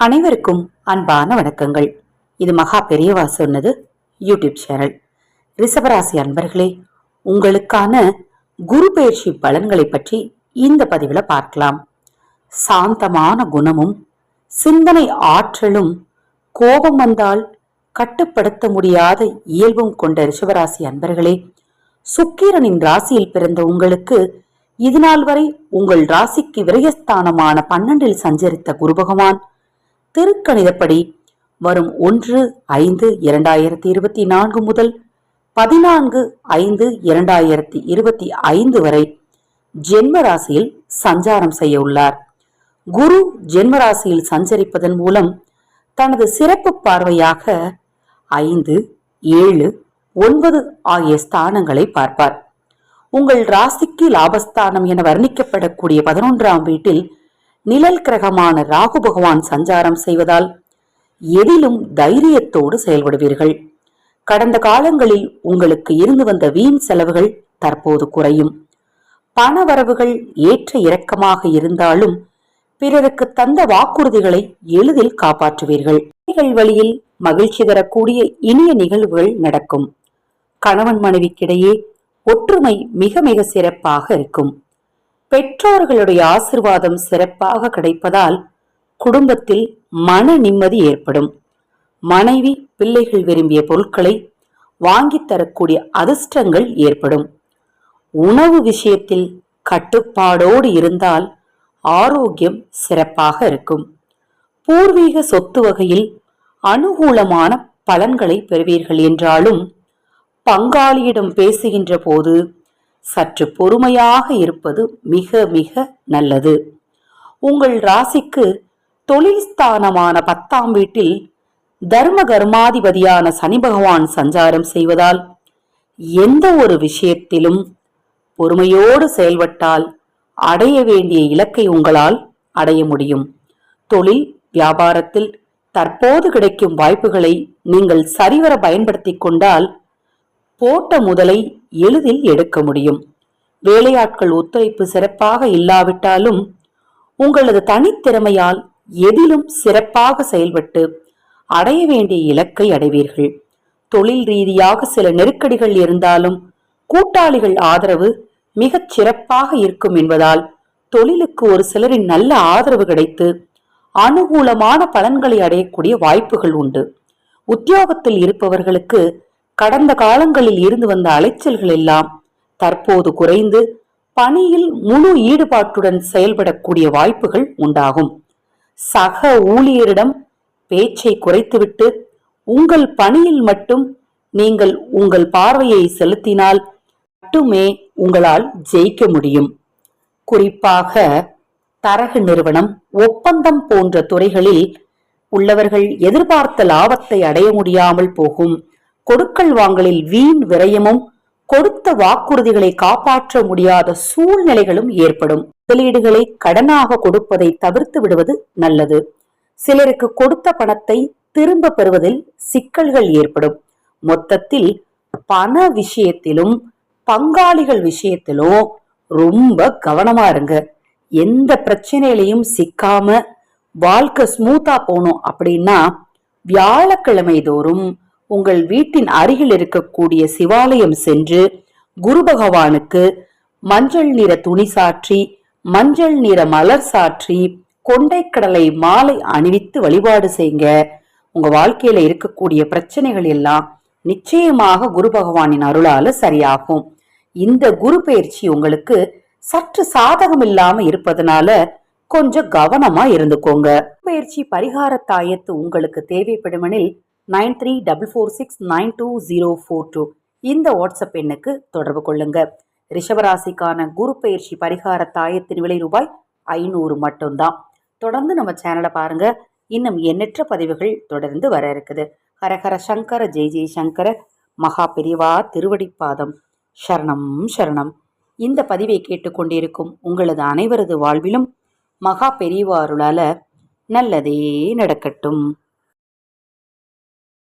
அனைவருக்கும் அன்பான வணக்கங்கள். இது மகா பெரியவா சொன்னது யூடியூப் சேனல். ரிஷபராசி அன்பர்களே உங்களுக்கான குரு பயிற்சி பலன்களை பற்றி இந்த பதிவில் பார்க்கலாம். சாந்தமான குணமும் சிந்தனை ஆற்றலும் கோபம் வந்தால் கட்டுப்படுத்த முடியாத இயல்பும் கொண்ட ரிஷபராசி அன்பர்களே சுக்கிரனின் ராசியில் பிறந்த உங்களுக்கு இதுநாள் வரை உங்கள் ராசிக்கு விரயஸ்தானமான பன்னெண்டில் சஞ்சரித்த குரு பகவான் திருக்கணிதப்படி வரும் ஒன்று ஐந்து இரண்டாயிரத்தி இருபத்தி நான்கு முதல் பதினான்கு ஐந்து இரண்டாயிரத்தி இருபத்தி ஐந்து வரை ஜென்ம ராசியில் சஞ்சாரம் செய்ய உள்ளார். குரு ஜென்ம ராசியில் சஞ்சரிப்பதன் மூலம் தனது சிறப்பு பார்வையாக ஐந்து ஏழு ஒன்பது ஆகிய ஸ்தானங்களை பார்ப்பார். உங்கள் ராசிக்கு லாபஸ்தானம் என வர்ணிக்கப்படக்கூடிய பதினொன்றாம் வீட்டில் நிழல் கிரகமான ராகு பகவான் சஞ்சாரம் செய்வதால் எதிலும் தைரியத்தோடு செயல்படுவீர்கள். கடந்த காலங்களில் உங்களுக்கு இருந்து வந்த வீண் செலவுகள் தற்போது குறையும். பண வரவுகள் ஏற்ற இறக்கமாக இருந்தாலும் பிறருக்கு தந்த வாக்குறுதிகளை எளிதில் காப்பாற்றுவீர்கள். வழியில் மகிழ்ச்சி தரக்கூடிய இனிய நிகழ்வுகள் நடக்கும். கணவன் மனைவிக்கிடையே ஒற்றுமை மிக மிக சிறப்பாக இருக்கும். பெற்றோர்களுடைய ஆசிர்வாதம் சிறப்பாக கிடைப்பதால் குடும்பத்தில் மன நிம்மதி ஏற்படும். மனைவி பிள்ளைகள் விரும்பிய பொருட்களை வாங்கித் தரக்கூடிய அதிர்ஷ்டங்கள் ஏற்படும். உணவு விஷயத்தில் கட்டுப்பாடோடு இருந்தால் ஆரோக்கியம் சிறப்பாக இருக்கும். பூர்வீக சொத்து வகையில் அனுகூலமான பலன்களை பெறுவீர்கள் என்றாலும் பங்காளியிடம் பேசுகின்ற போது சற்று பொறுமையாக இருப்பது மிக மிக நல்லது. உங்கள் ராசிக்கு தொழில் ஸ்தானமான பத்தாம் வீட்டில் தர்ம கர்மாதிபதியான சனி பகவான் சஞ்சாரம் செய்வதால் எந்த ஒரு விஷயத்திலும் பொறுமையோடு செயல்பட்டால் அடைய வேண்டிய இலக்கை உங்களால் அடைய முடியும். தொழில் வியாபாரத்தில் தற்போது கிடைக்கும் வாய்ப்புகளை நீங்கள் சரிவர பயன்படுத்திக் கொண்டால் போட்ட முதலை எளிதில் எடுக்க முடியும். வேலையாட்கள் ஒத்துழைப்பு சிறப்பாக இல்லாவிட்டாலும் உங்களது தனித்திறமையால் எதிலும் சிறப்பாக செயல்பட்டு அடைய வேண்டிய இலக்கை அடைவீர்கள். தொழில் ரீதியாக சில நெருக்கடிகள் இருந்தாலும் கூட்டாளிகள் ஆதரவு மிகச் சிறப்பாக இருக்கும் என்பதால் தொழிலுக்கு ஒரு சிலரின் நல்ல ஆதரவு கிடைத்து அனுகூலமான பலன்களை அடையக்கூடிய வாய்ப்புகள் உண்டு. உத்தியோகத்தில் இருப்பவர்களுக்கு கடந்த காலங்களில் இருந்து வந்த அலைச்சல்கள் எல்லாம் தற்போது குறைந்து பணியில் முழு ஈடுபாட்டுடன் செயல்படக்கூடிய வாய்ப்புகள் உண்டாகும். சக ஊழியரிடம் பேச்சை குறைத்துவிட்டு உங்கள் பணியில் மட்டும் நீங்கள் உங்கள் பார்வையை செலுத்தினால் மட்டுமே உங்களால் ஜெயிக்க முடியும். குறிப்பாக தரகு நிறுவனம் ஒப்பந்தம் போன்ற துறைகளில் உள்ளவர்கள் எதிர்பார்த்த லாபத்தை அடைய முடியாமல் போகும். கொடுக்கல் வாங்கலில் வீண் விரயமும் கொடுத்த வாக்குறுதிகளை காப்பாற்ற முடியாத சூழ்நிலைகளும் ஏற்படும். முதலீடுகளை கடனாக கொடுப்பதை தவிர்த்து விடுவது நல்லது. சிலருக்கு கொடுத்த பணத்தை திரும்ப பெறுவதில் சிக்கல்கள் ஏற்படும். மொத்தத்தில் பண விஷயத்திலும் பங்காளிகள் விஷயத்திலும் ரொம்ப கவனமா இருங்க. எந்த பிரச்சனையிலையும் சிக்காம வாழ்க்கை ஸ்மூத்தா போகணும் அப்படின்னா வியாழக்கிழமை தோறும் உங்கள் வீட்டின் அருகில் இருக்கக்கூடிய சிவாலயம் சென்று குரு பகவானுக்கு மஞ்சள் நிற துணி சாற்றி மஞ்சள் நிற மலர் சாற்றி கொண்டைக்கடலை மாலை அணிவித்து வழிபாடு செய்யுங்க உங்க வாழ்க்கையில இருக்கக்கூடிய பிரச்சனைகள் எல்லாம் நிச்சயமாக குரு பகவானின் அருளால சரியாகும். இந்த குரு பயிற்சி உங்களுக்கு சற்று சாதகம் இல்லாம இருப்பதனால கொஞ்சம் கவனமா இருந்துக்கோங்க. பயிற்சி பரிகார தாயத்து உங்களுக்கு தேவைப்படுமெனில் nine three double four six nine two zero four two. இந்த வாட்ஸ்அப் எண்ணுக்கு தொடர்பு கொள்ளுங்க. ரிஷபராசிக்கான குரு பயிற்சி பரிகார தாயத்தின் விலை ரூபாய் ஐநூறு மட்டும்தான். தொடர்ந்து நம்ம சேனலை பாருங்க. இன்னும் எண்ணற்ற பதிவுகள் தொடர்ந்து வர இருக்குது. ஹரஹர சங்கர ஜெய் ஜெய் சங்கர மகா பிரிவா திருவடிப்பாதம். சரணம் சரணம். இந்த பதிவை கேட்டுக்கொண்டிருக்கும் உங்களது அனைவரது வாழ்விலும் மகா பெரியவாருளால நல்லதே நடக்கட்டும்.